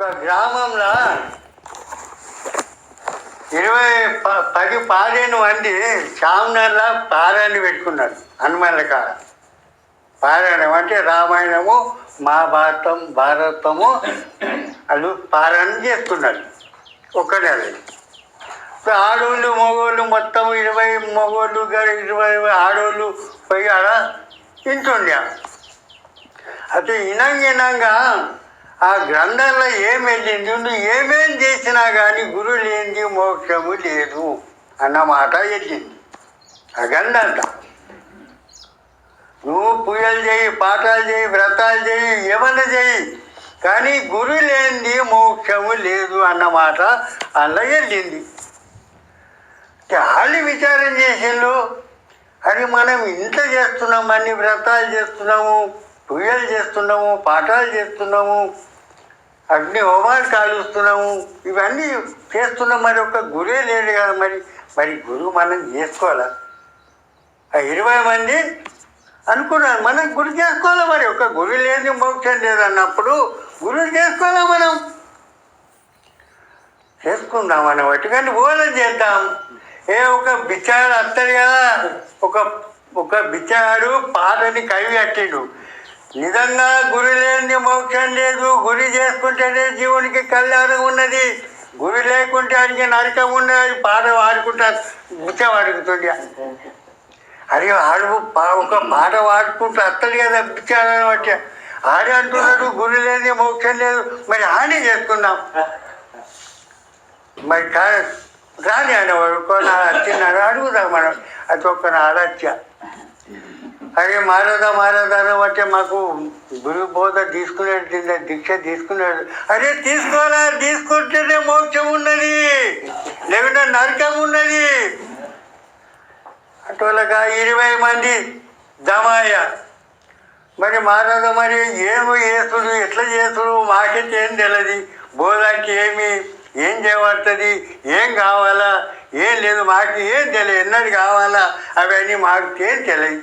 ఒక గ్రామంలో ఇరవై ప- పది పారేను మంది చామ్నర్లా పారాయణ పెట్టుకున్నారు హనుమాన్ల కాడ. పారాయణం అంటే రామాయణము మహాభారతం భారతము వాళ్ళు పారాయణం చేస్తున్నారు ఒక నెల. ఇప్పుడు ఆడోళ్ళు మగోళ్ళు మొత్తం ఇరవై మగోళ్ళు ఇరవై ఆడోళ్ళు పోయి ఆడ వింటుండే అయితే ఇనంగా ఇనంగా ఆ గ్రంథంలో ఏం వెళ్ళింది నువ్వు ఏమేం చేసినా కానీ గురు లేనిది మోక్షము లేదు అన్నమాట వెళ్ళింది ఆ గ్రంథంతా నువ్వు పూజలు చేయి పాఠాలు చేయి వ్రతాలు చేయి ఏమన్నా చేయి కానీ గురు లేనిది మోక్షము లేదు అన్నమాట అలా వెళ్ళింది వాళ్ళు విచారం చేసిండు అది మనం ఇంత చేస్తున్నాం అన్ని వ్రతాలు చేస్తున్నాము పూజలు చేస్తున్నాము పాఠాలు చేస్తున్నాము. అగ్ని హోమాలు కాలుస్తున్నాము. ఇవన్నీ చేస్తున్నాం. మరి ఒక గురే లేడు కదా మరి. మరి గురువు మనం చేసుకోవాలా? ఆ ఇరవై మంది అనుకున్నారు. మనం గురి చేసుకోవాలా మరి? ఒక గురి లేని మోక్షం లేదన్నప్పుడు గురువు చేసుకోవాలా మనం? చేసుకుందాం మనం బట్టి కానీ ఓలం చేద్దాం. ఏ ఒక బిచ్చాడు అత్తడు కదా. ఒక ఒక బిచ్చాడు పాటని కవి కట్టిండు. నిజంగా గురి లేని మోక్షం లేదు. గురి చేసుకుంటేనే జీవునికి కళ్యాణం ఉన్నది. గురి లేకుంటే ఆయనకి నరకం ఉన్నది. పాట ఆడుకుంటారు బిచ్చ అడుగుతుంది అది ఆడు ఒక మాట వాడుకుంటూ అత్తలు కదా బిచ్చాడని బట్టి ఆడే అంటున్నాడు గురి లేని మోక్షం లేదు. మరి హాని చేసుకున్నాం మరి కా రాని అనేవాడు నా వచ్చినాడు అడుగుదాం మనం. అది ఒక్క అడచ్చ అరే మారదా మారదా అంటే మాకు గురు బోధ తీసుకునేది దీక్ష తీసుకున్నాడు అరే తీసుకోవాలా తీసుకుంటేనే మోక్షం ఉన్నది. లేకుంటే నరకం ఉన్నది. అటువలగా ఇరవై మంది జమాయ మరి మారద మరి ఏమి చేస్తుడు ఎట్లా చేస్తుడు మాకైతే ఏం తెలియదు బోధాకి ఏమి ఏం చేయబడుతుంది ఏం కావాలా ఏం లేదు మాకు ఏం తెలియదు ఎన్నది కావాలా అవన్నీ మాకు ఏం తెలియదు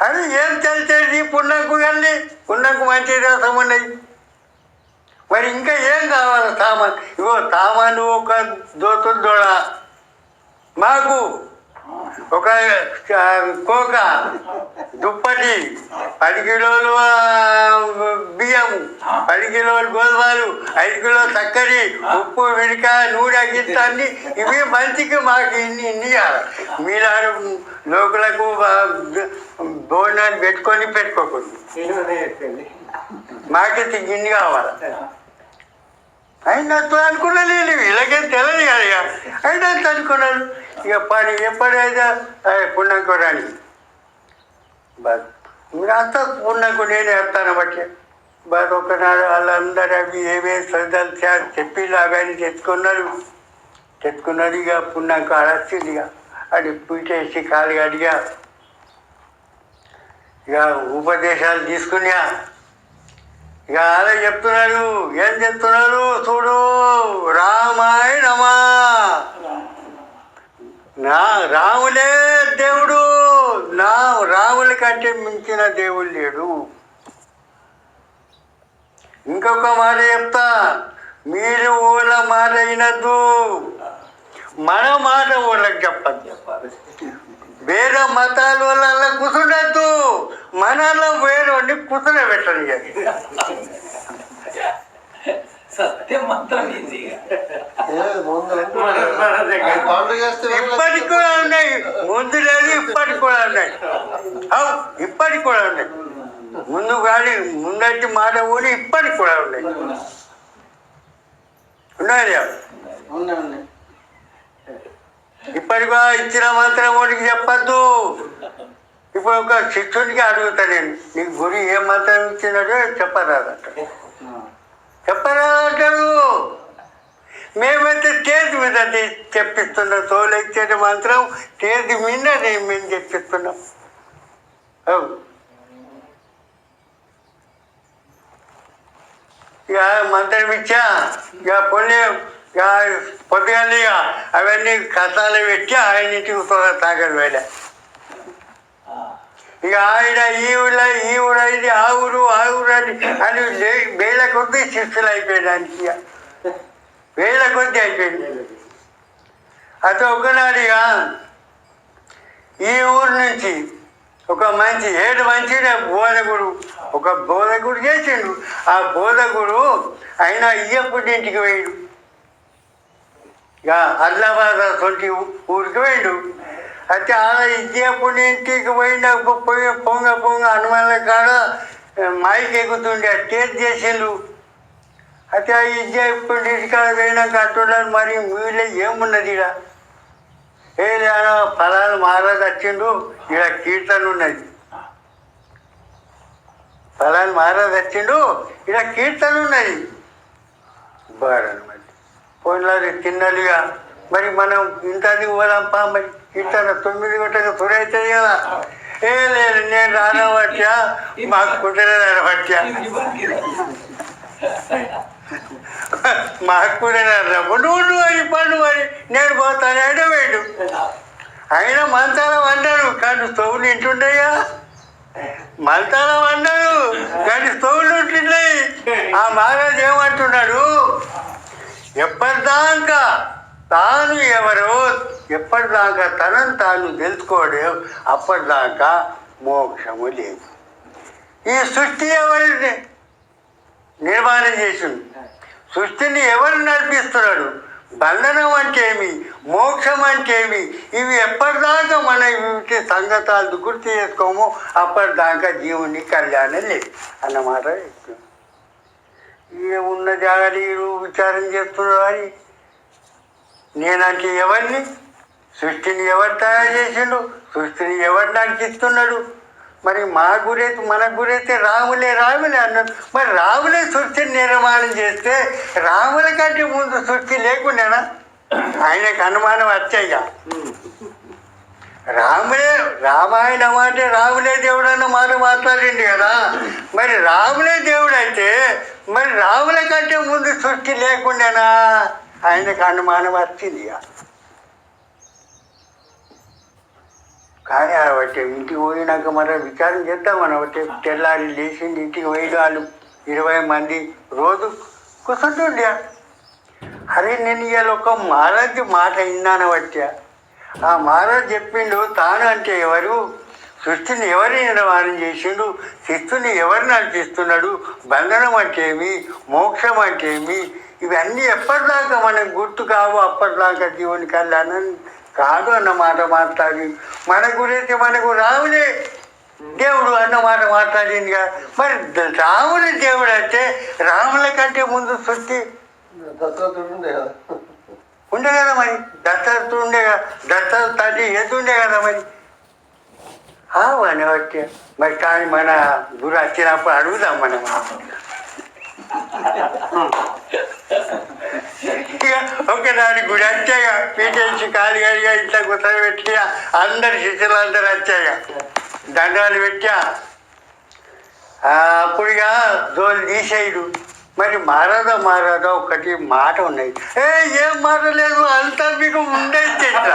అది ఏం తెలిసేది పున్నకు వెళ్ళి పున్నకు మంచి రసం ఉన్నది మరి ఇంకా ఏం కావాలి సామాన్ ఇగో సామాను ఒక దోతులు దోడ మాకు ఒక కోక దుప్పటి పది కిలోలు బియ్యం పది కిలోలు గోధుమలు ఐదు కిలోలు చక్కరి ఉప్పు విడిక నూనె అగ్గిస్తాన్ని ఇవి మంచికి మాకు ఇన్ని ఇన్ని కావాలి మీలాడు లోకులకు పెట్టుకొని పెట్టుకోకూడదు. మాకైతే గిన్నె కావాలి. అయినట్టు అనుకున్నా నేను వీళ్ళకేం తెలియదు కదా ఇక అయినట్టు అనుకున్నాను ఇక పని ఎప్పుడైతే పుణ్యంకు రాని. బస్. మీరు పుణ్యంకు నేను వేస్తాను బట్టి. బస్ ఒకనాడు వాళ్ళందరూ అవి ఏమేమి శ్రద్ధలు చే- చెప్పి అవన్నీ తెచ్చుకున్నారు. తెచ్చుకున్నారు ఇక పుణ్యంకు అడచ్చింది ఇక. అది పీటేసి కాలు అడిగా. ఇక ఉపదేశాలు తీసుకున్నా. ఇక అదే చెప్తున్నారు ఏం చెప్తున్నారు చూడు. రామాయణమా నా రాములే దేవుడు. నా రాముల కంటే మించిన దేవుడు లేడు. ఇంకొక మాట చెప్తా. మీరు ఊళ్ళ మాట అయినద్దు. మన మాట ఊళ్ళకి చెప్పద్దు. వేరే మతాల వల్ల కూర్చుండద్దు. మనలో వేరే కూర్చునే పెట్టండి సత్యం మాత్రం ఇప్పటికి కూడా ఉన్నాయి. ముందు లేదు ఇప్పటికి కూడా ఉన్నాయి. అవు ఇప్పటికి కూడా ఉన్నాయి. ముందు కానీ ముందటి మాట కూడా ఇప్పటికి కూడా ఉన్నాయి ఉన్నాయి. ఇప్పటిగా ఇచ్చిన మంత్రం వాడికి చెప్పద్దు. ఇప్పుడు ఒక శిష్యుడికి అడుగుతా నేను నీకు గురి ఏ మంత్రం ఇచ్చినట్టు చెప్పరాదంట. చెప్పరాదంటాడు మేమైతే స్టేజ్ మీద చెప్పిస్తున్నాం చెప్పిస్తున్నాం తోలెక్చేటి మంత్రం స్టేజ్ మీద నేను మేము చెప్పిస్తున్నాం. ఇక మంత్రం ఇచ్చా? ఇక పొల్లి ఇక పొద్దుగాలి ఇక అవన్నీ కథాలు పెట్టి ఆయన ఇంటికి తాగలు వెళ్ళా ఇక ఆయన ఈ ఊళ్ళ ఈ ఊరు ఇది ఆ ఊరు ఆ ఊరు అని అని లే- వేల కొద్ది శిష్యులు అయిపోయడానికి ఇక. వేల కొద్ది అయిపోయింది. అతను ఇక ఈ ఊరు నుంచి ఒక మంచి ఏడు మంచి బోధకుడు ఒక బోధకుడు చేసిండు. ఆ బోధకుడు ఆయన అయ్యప్పుడు ఇంటికి పోయాడు. ఇక ఆదిలాబాద్ సొంటి ఊరికి పోయాడు అయితే అలా ఇచ్చేప్పుడు ఇంటికి పోయిన పోయి పొంగ పొంగ హనుమాన్ల కాడ మైకి ఎక్కుతుండే టేస్ట్ చేసిండు అయితే ఆ ఇచ్చేప్పుడు ఇంటికాడ పోయినాక అంటున్నారు మరి వీళ్ళే ఏమున్నది ఇలా ఏ లేనా ఫలాలు మహారాజు వచ్చిండు ఇలా కీర్తన ఉన్నది. ఫలాలు మహారాజు వచ్చిండు ఇలా కీర్తన ఉన్నది. బాగా మరి పోయినది తిన్నదిగా. మరి మనం ఇంతది పోదాంపా మరి ఇంత తొమ్మిది గంటలకు తురైతుంది కదా ఏ లేదు నేను రానవచ్చా మాకు కుదరదు అనవచ్చా మాకు కూడా నువ్వు నువ్వు అని పండు మరి నేను పోతాను వేడు అయినా మంతాల వండరు కానీ స్టవ్లు ఇంటుండయా మంతాల వండరు కానీ తోవులు ఉంటున్నాయి ఆ మహారాజు ఏమంటున్నాడు? ఎప్పటిదాకా తాను ఎవరో ఎప్పటిదాకా తనను తాను తెలుసుకోవడం అప్పటిదాకా మోక్షము లేదు. ఈ సృష్టి ఎవరిని నిర్మాణం చేసింది. సృష్టిని ఎవరు నడిపిస్తున్నాడు? బంధనం అంటే ఏమి మోక్షం అంటే ఏమి ఇవి ఎప్పటిదాకా మనం వీటి సంగతాలు గుర్తు చేసుకోమో అప్పటిదాకా జీవుని కళ్యాణం లేదు. అన్నమాట చెప్తున్నాను. ఏమున్న జాగరీలు విచారం చేస్తున్నారు కానీ నేనంటే ఎవరిని? సృష్టిని ఎవరు తయారు చేసిండు? సృష్టిని ఎవరు నడిపిస్తున్నాడు? మరి మా గురైతే మన గురైతే రాములే రాములే అన్నాడు. మరి రాములే సృష్టిని నిర్మాణం చేస్తే రాముల కంటే ముందు సృష్టి లేకుండానా? ఆయనకు అనుమానం వచ్చాయిగా రాములే రామాయణం అంటే రాములే దేవుడు అన్న మాట మాట్లాడింది కదా. మరి రాములే దేవుడు అయితే మరి రాముల కంటే ముందు సృష్టి లేకుండానా? ఆయనకు అనుమానం వచ్చింది ఇక. కానీ ఆ బట్టి ఇంటికి పోయినాక మరి విచారం చేద్దాం మనం బట్టి తెల్లారి లేచింది ఇంటికి పోయిన వాళ్ళు ఇరవై మంది రోజు కూర్చుంటుండే. అరే నేను ఇవాళ ఒక మహారాజ్ మాట విన్నాను బట్టి ఆ మహారాజ్ చెప్పిండు తాను అంటే ఎవరు? సృష్టిని ఎవరి నిర్మాణం చేసిండు? శిస్తుని ఎవరు నడిపిస్తున్నాడు బంధనం అంటే ఏమి? మోక్షం అంటే ఏమి? ఇవన్నీ ఎప్పటిదాకా మనకు గుర్తు కావు? అప్పటిదాకా జీవుని కళ్యాణం కాదు అన్న మాట మాట్లాడి మన గురించి మనకు రాములే దేవుడు అన్న మాట మాట్లాడింది కదా మరి రాముడి దేవుడు అంటే రాముల కంటే ముందు సృష్టి? ఉండే కదా. మరి? దత్తత ఉండే కదా. దత్తత తండ్రి కదా మరి? అని వచ్చే మరి కానీ మన గురు వచ్చినప్పుడు అడుగుదాం మనం ఇక ఒకసారి గుడి వచ్చాక పీటేసి కాలు కడిగా ఇట్లా గుసలు పెట్టి అందరు శిష్యులు అందరు వచ్చాక దండాలు పెట్టా ఆ, అప్పుడు ఇక జోలు తీసేయడు మరి మారదా మారదా ఒకటి మాట ఉన్నది ఏ ఏం మారలేదు? అంతా మీకు ఉండేది చెట్ల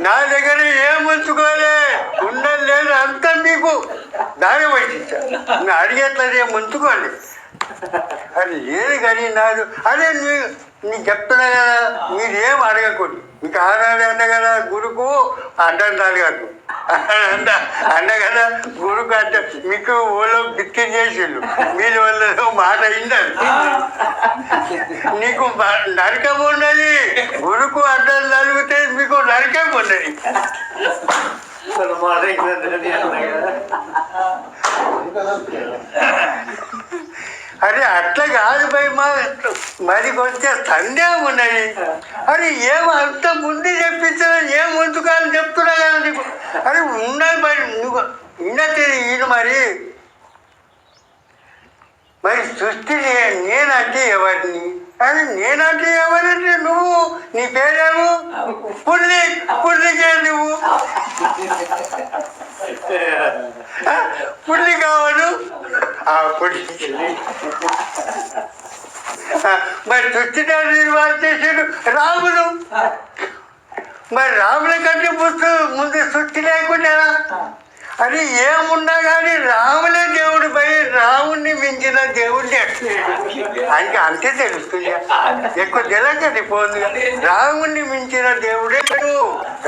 నా దగ్గర ఏం ఉంచుకోలే ఉండదు లేదు అంతా మీకు దాని పట్టించా అడిగేట్లేదు ఏం ఉంచుకోండి అది లేదు కానీ నాదు. అదే నీ నీకు చెప్తున్నా కదా మీరు ఏ అడగకూడదు మీకు ఆనాడు అన్న కదా గురుకు అడ్డండి అడగకు అంట అన్న కదా గురుకు అంటే మీకు ఓలో బిక్కి చేసిండు. మీరు వాళ్ళతో మాట అయిందని నీకు నరకం ఉన్నది. గురుకు అడ్డం తగిలితే మీకు నరకం ఉన్నది. మాట కదా. అరే అట్లా కాదు భయ్ మా మరి కొంచెం సందేహం ఉన్నది. అరే ఏం అంత ముందు చెప్పించా ఏం ముందుకాలు చెప్తున్నా కదా నీకు. అరే ఉన్నది మరి నువ్వు విన్నది ఈయన మరి. మరి సృష్టి నేనంటే ఎవరిని? అరే నేనంటే ఎవరంటే నువ్వు? నీ పేరేమో? పుల్లి పుల్లికే నువ్వు. పుల్లి కావను మరి సృష్టిని నిర్మాణం చేసాడు రాముడు. మరి రాముల కంటే ముందు ముందు సృష్టి లేకుండా అది ఏమున్నా కానీ రాములే దేవుడు పోయి రాముణ్ణి మించిన దేవుడిని ఆయనకి అంతే తెలుస్తుంది ఎక్కువ తెలంగాణ పోదు రాముణ్ణి మించిన దేవుడే లేడు.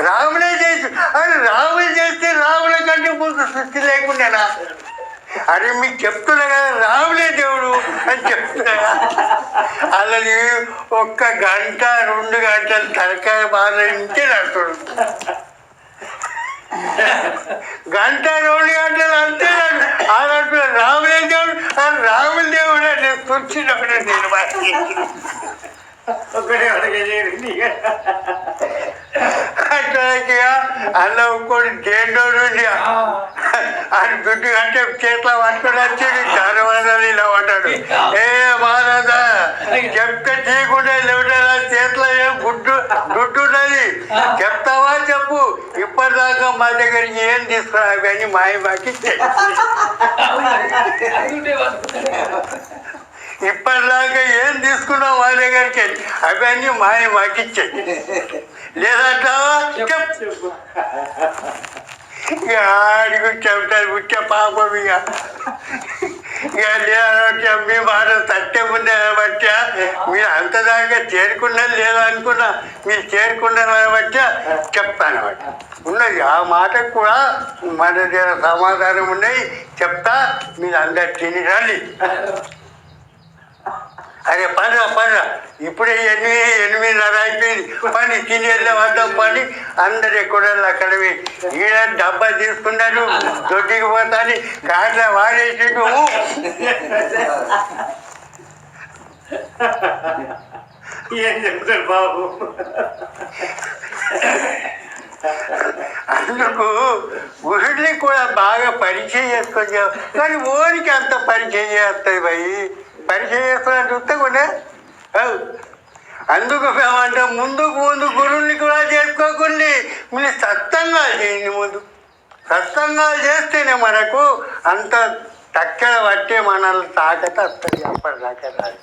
రాములే చేసి అది రాములు చేస్తే రాముల కంటే ముందు సృష్టి లేకుండానా? అరే మీకు చెప్తున్నా కదా రావులే దేవుడు అని చెప్తున్నా అలాగే ఒక్క గంట రెండు గంటలు తలకాయ బాధ ఇంటే గంట రెండు గంటలు అంతే అలాంటి రాములే దేవుడు ఆ రాముల దేవుడు అంటే కూర్చున్నప్పుడు నేను బాగా ఒక్కడే అట్లాగే అలా ఇంకోటి దేండోడు అని దుడ్డు అంటే చేతిలో పట్టుకొని వచ్చి ధనవాదాలు ఇలా పడ్డాడు ఏ మహారాజా చెప్తే తీయకుండా లేవుటా చేతిలో ఏం గుడ్డు దుడ్డు ఉన్నది? చెప్తావా చెప్పు. ఇప్పటిదాకా మా దగ్గర ఏం తీసుకురా అవన్నీ మాయ మాకి ఇప్పటిదాకా ఏం తీసుకున్నావు మా దగ్గరికి అవన్నీ మాయ మాకిచ్చాయి లేదంటావా? చెప్పు. ఆడికి చెప్తారు పుట్టే పాపం ఇక ఇక లేదా మీ మాట సత్య ఉండే బట్టి మీరు అంత దాకా చేరుకున్నది లేదా అనుకున్నా మీరు చేరుకున్నారు బట్టి చెప్తాను బట్టి ఉన్నది ఆ మాటకు కూడా మన దగ్గర సమాధానం ఉన్నాయి చెప్తా మీరు అందరు తిని రండి అరే పని పని ఇప్పుడే ఎనిమిది ఎనిమిదిన్నర అయిపోయింది. పని తిని వద్దాం పని అందరు ఎక్కడ అక్కడ ఈడ డబ్బా తీసుకున్నారు దొడ్డికి పోతాని కార్లో వాడేసి ఏం చెప్తాడు బాబు? అందుకు గురుడిని కూడా బాగా పరిచయం చేసుకొని కానీ ఓనికి అంత పరిచయం చేస్తుంది భయ్. పరిచయం చేసుకుని చూస్తే కూడా. అందుకు మేమంటే ముందుకు ముందు గురువుని కూడా చేసుకోకుండా. మీరు సత్తంగా చేయండి ముందు. సత్తంగా చేస్తేనే మనకు అంత తక్కడ పట్టే మనల్ని తాకత వస్తుంది అప్పటిదాకా రాదు.